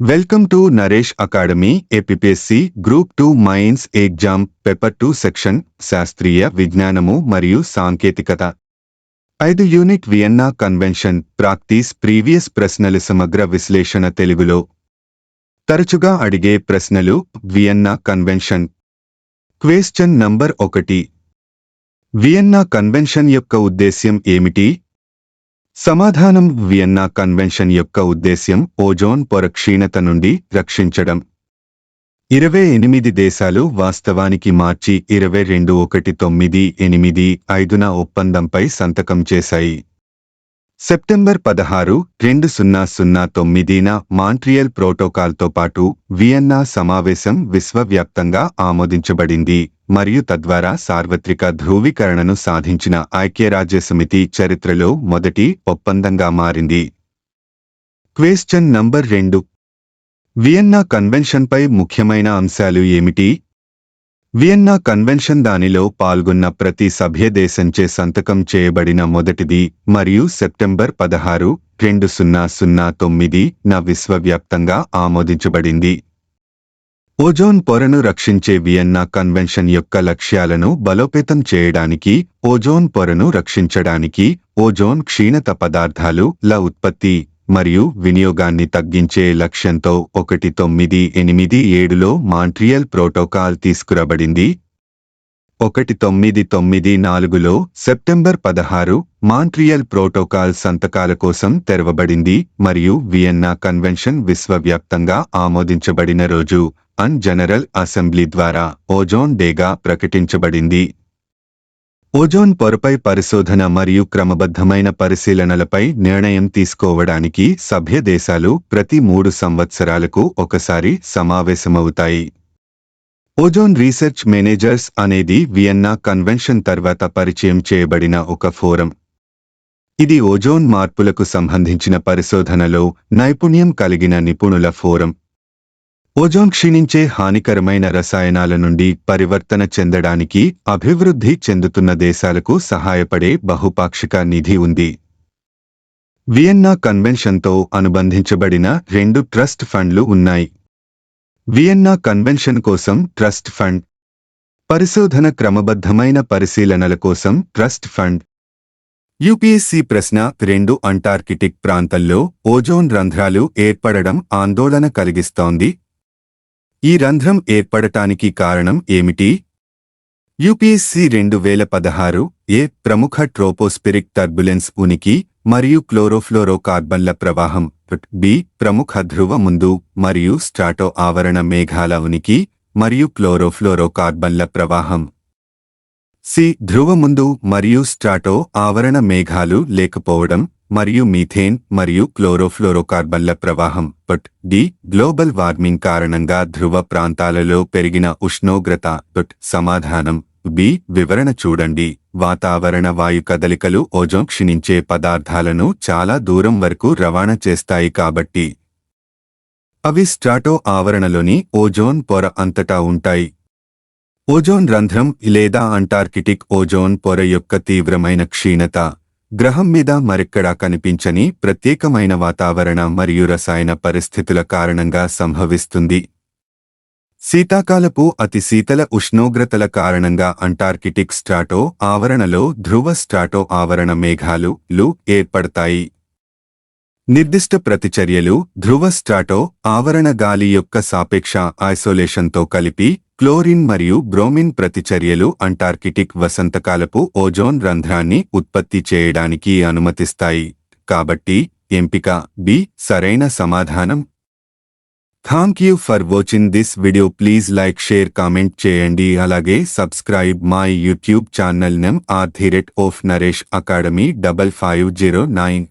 Welcome to Naresh academy APSC group two mains exam paper two section శాస్త్రీయ విజ్ఞానము మరియు సాంకేతికత ఐదు unit Vienna convention practice previous ప్రశ్నలు సమగ్ర విశ్లేషణ తెలుగులో తరచుగా అడిగే ప్రశ్నలు వియన్నా కన్వెన్షన్ క్వేశ్చన్ నంబర్ ఒకటి. వియన్నా కన్వెన్షన్ యొక్క ఉద్దేశ్యం ఏమిటి? సమాధానం వియన్నా కన్వెన్షన్ యొక్క ఉద్దేశ్యం ఓజోన్ పొర క్షీణత నుండి రక్షించడం. ఇరవై ఎనిమిది దేశాలు వాస్తవానికి మార్చి ఇరవై రెండు ఒకటి తొమ్మిది ఎనిమిది ఐదున ఒప్పందంపై సంతకం చేశాయి. సెప్టెంబర్ పదహారు రెండు సున్నా సున్నా తొమ్మిదిన మాంట్రియల్ ప్రోటోకాల్తో పాటు వియన్నా సమావేశం విశ్వవ్యాప్తంగా ఆమోదించబడింది మరియు తద్వారా సార్వత్రిక ధ్రువీకరణను సాధించిన ఐక్యరాజ్యసమితి చరిత్రలో మొదటి ఒప్పందంగా మారింది. క్వేశ్చన్ నంబర్ రెండు. వియన్నా కన్వెన్షన్పై ముఖ్యమైన అంశాలు ఏమిటి? వియన్నా కన్వెన్షన్ దానిలో పాల్గొన్న ప్రతి సభ్యదేశంచే సంతకం చేయబడిన మొదటిది మరియు సెప్టెంబర్ పదహారు రెండు సున్నా సున్నా తొమ్మిది న విశ్వవ్యాప్తంగా ఆమోదించబడింది. ఓజోన్ పొరను రక్షించే వియన్నా కన్వెన్షన్ యొక్క లక్ష్యాలను బలోపేతం చేయడానికి ఓజోన్ పొరను రక్షించడానికి ఓజోన్ క్షీణత పదార్థాలు ల ఉత్పత్తి మరియు వినియోగాన్ని తగ్గించే లక్ష్యంతో ఒకటి తొమ్మిది ఎనిమిది ఏడులో మాంట్రియల్ ప్రోటోకాల్ తీసుకురబడింది. ఒకటి తొమ్మిది తొమ్మిది నాలుగులో సెప్టెంబర్ పదహారు మాంట్రియల్ ప్రోటోకాల్ సంతకాల కోసం తెరవబడింది మరియు వియన్నా కన్వెన్షన్ విశ్వవ్యాప్తంగా ఆమోదించబడిన రోజు అన్ జనరల్ అసెంబ్లీ ద్వారా ఓజోన్ డేగా ప్రకటించబడింది. ఓజోన్ పొరపై పరిశోధన మరియు క్రమబద్ధమైన పరిశీలనలపై నిర్ణయం తీసుకోవడానికి సభ్య దేశాలు ప్రతి మూడు సంవత్సరాలకు ఒకసారి సమావేశమవుతాయి. ఓజోన్ రీసెర్చ్ మేనేజర్స్ అనేది వియన్నా కన్వెన్షన్ తర్వాత పరిచయం చేయబడిన ఒక ఫోరం. ఇది ఓజోన్ మార్పులకు సంబంధించిన పరిశోధనలో నైపుణ్యం కలిగిన నిపుణుల ఫోరం. ఓజోన్ క్షీణించే హానికరమైన రసాయనాల నుండి పరివర్తన చెందడానికి అభివృద్ధి చెందుతున్న దేశాలకు సహాయపడే బహుపాక్షిక నిధి ఉంది. వియన్నా కన్వెన్షన్తో అనుబంధించబడిన రెండు ట్రస్ట్ ఫండ్లు ఉన్నాయి. వియన్నా కన్వెన్షన్ కోసం ట్రస్ట్ ఫండ్ పరిశోధన క్రమబద్ధమైన పరిశీలనల కోసం ట్రస్ట్ ఫండ్. యూపీఎస్సీ ప్రశ్న రెండు అంటార్కిటిక్ ప్రాంతంలో ఓజోన్ రంధ్రాలు ఏర్పడడం ఆందోళన కలిగిస్తోంది. ఈ రంధ్రం ఏర్పడటానికి కారణం ఏమిటి? యూపీఎస్సీ రెండు వేల పదహారు ఏ ప్రముఖ ట్రోపోస్పిరిక్ టర్బులెన్స్ ఉనికి మరియు క్లోరోఫ్లోరోకార్బన్ల ప్రవాహం బి ప్రముఖ ధ్రువ ముందు మరియు స్ట్రాటో ఆవరణ మేఘాల ఉనికి మరియు క్లోరోఫ్లోరోకార్బన్ల ప్రవాహం. సి ధ్రువ ముందు మరియు స్ట్రాటో ఆవరణ మేఘాలు లేకపోవడం మరియు మీథేన్ మరియు క్లోరోఫ్లోరోకార్బన్ల ప్రవాహం పట్ డి గ్లోబల్ వార్మింగ్ కారణంగా ధ్రువ ప్రాంతాలలో పెరిగిన ఉష్ణోగ్రత పట్ సమాధానం బి వివరణ చూడండి. వాతావరణ వాయు కదలికలు ఓజోన్ క్షీణించే పదార్థాలను చాలా దూరం వరకు రవాణా చేస్తాయి కాబట్టి అవి స్ట్రాటో ఆవరణలోని ఓజోన్ పొర అంతటా ఉంటాయి. ఓజోన్ రంధ్రం లేదా అంటార్కిటిక్ ఓజోన్ పొర యొక్క తీవ్రమైన క్షీణత గ్రహం మీద మరెక్కడా కనిపించని ప్రత్యేకమైన వాతావరణ మరియు రసాయన పరిస్థితుల కారణంగా సంభవిస్తుంది. శీతాకాలపు అతి శీతల ఉష్ణోగ్రతల కారణంగా అంటార్కిటిక్ స్ట్రాటో ఆవరణలో ధ్రువ స్ట్రాటో ఆవరణ మేఘాలు లు ఏర్పడతాయి. నిర్దిష్ట ప్రతిచర్యలు ధ్రువ స్ట్రాటో ఆవరణ గాలి యొక్క సాపేక్ష ఐసోలేషన్తో కలిపి క్లోరిన్ మరియు బ్రోమిన్ ప్రతిచర్యలు అంటార్కిటిక్ వసంతకాలపు ఓజోన్ రంధ్రాన్ని ఉత్పత్తి చేయడానికి అనుమతిస్తాయి. కాబట్టి ఎంపిక బి సరైన సమాధానం. Thank you for watching this video please like share comment చేయండి. అలాగే subscribe my YouTube channel name R థిరెట్ of Naresh academy double five zero nine